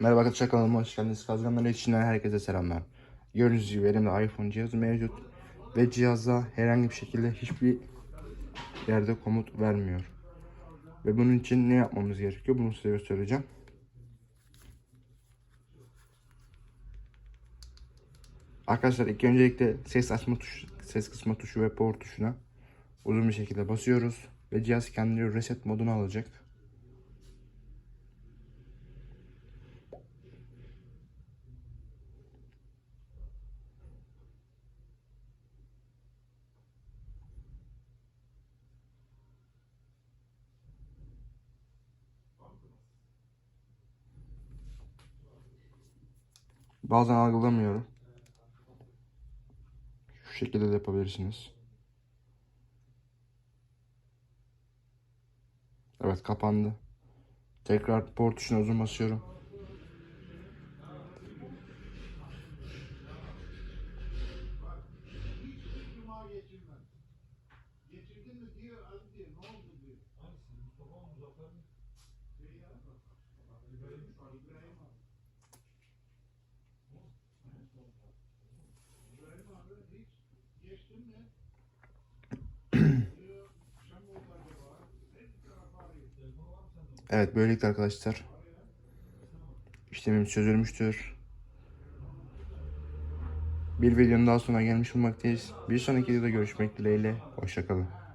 Merhaba arkadaşlar kanalıma hoş geldiniz. Kazganlar içinden herkese selamlar. Gördüğünüz gibi elimde iPhone cihazı mevcut. Ve cihazda herhangi bir şekilde hiçbir yerde komut vermiyor. Ve bunun için ne yapmamız gerekiyor bunu size göstereceğim. Arkadaşlar ilk öncelikle ses açma tuşu, ses kısma tuşu ve power tuşuna uzun bir şekilde basıyoruz. Ve cihaz kendini reset moduna alacak. Bazen algılamıyorum. Şu şekilde de yapabilirsiniz. Evet kapandı. Tekrar port tuşuna uzun basıyorum. Evet böylelikle arkadaşlar işlemimiz çözülmüştür. Bir videonun daha sonra gelmiş bulmaktayız. Bir sonraki videoda görüşmek dileğiyle. Hoşçakalın.